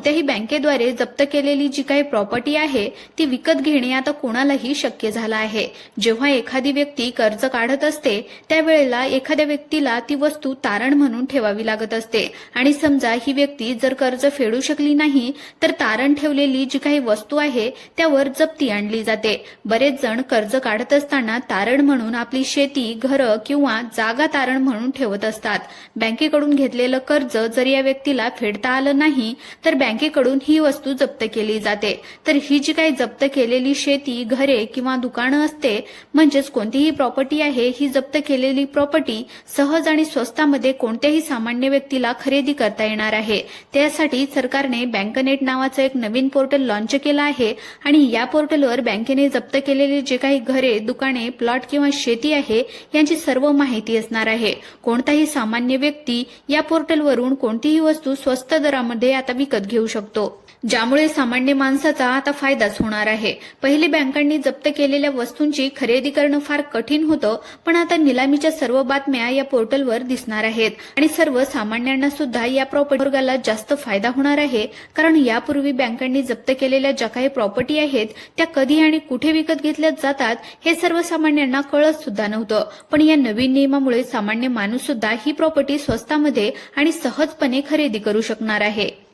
कोणत्याही बँकेद्वारे जप्त केलेली जी काही प्रॉपर्टी आहे ती विकत घेणे आता कोणालाही शक्य झालं आहे. जेव्हा एखादी व्यक्ती कर्ज काढत असते त्यावेळेला एखाद्या व्यक्तीला ती वस्तू तारण म्हणून ठेवावी लागत असते. आणि समजा ही व्यक्ती जर कर्ज फेडू शकली नाही तर तारण ठेवलेली जी काही वस्तू आहे त्यावर जप्ती आणली जाते. बरेच जण कर्ज काढत असताना तारण म्हणून आपली शेती घरं किंवा जागा तारण म्हणून ठेवत असतात. बँकेकडून घेतलेलं कर्ज जर या व्यक्तीला फेडता आलं नाही तर बँकेकडून ही वस्तू जप्त केली जाते. तर ही जी काही जप्त केलेली शेती घरे किंवा दुकानं असते म्हणजेच कोणतीही प्रॉपर्टी आहे ही जप्त केलेली प्रॉपर्टी सहज आणि स्वस्तामध्ये कोणत्याही सामान्य व्यक्तीला खरेदी करता येणार आहे. त्यासाठी सरकारने बँकनेट नावाचं एक नवीन पोर्टल लॉन्च केलं आहे आणि या पोर्टलवर बँकेने जप्त केलेले जे काही घरे दुकाने प्लॉट किंवा शेती आहे यांची सर्व माहिती असणार आहे. कोणताही सामान्य व्यक्ती या पोर्टलवरून कोणतीही वस्तू स्वस्त दरामध्ये आता विकत घेऊ शकतो. ज्यामुळे सामान्य माणसाचा आता फायदाच होणार आहे. पहिले बँकांनी जप्त केलेल्या वस्तूंची खरेदी करणं फार कठीण होतं पण आता निलामीच्या सर्व बातम्या या पोर्टलवर दिसणार आहेत. आणि सर्व सामान्यांना सुद्धा या प्रॉपर्टी वर्गाला जास्त फायदा होणार आहे कारण यापूर्वी बँकांनी जप्त केलेल्या ज्या काही प्रॉपर्टी आहेत त्या कधी आणि कुठे विकत घेतल्या जातात हे सर्वसामान्यांना कळत सुद्धा नव्हतं. पण या नवीन नियमामुळे सामान्य माणूस सुद्धा ही प्रॉपर्टी स्वस्तामध्ये आणि सहजपणे खरेदी करू शकणार आहे.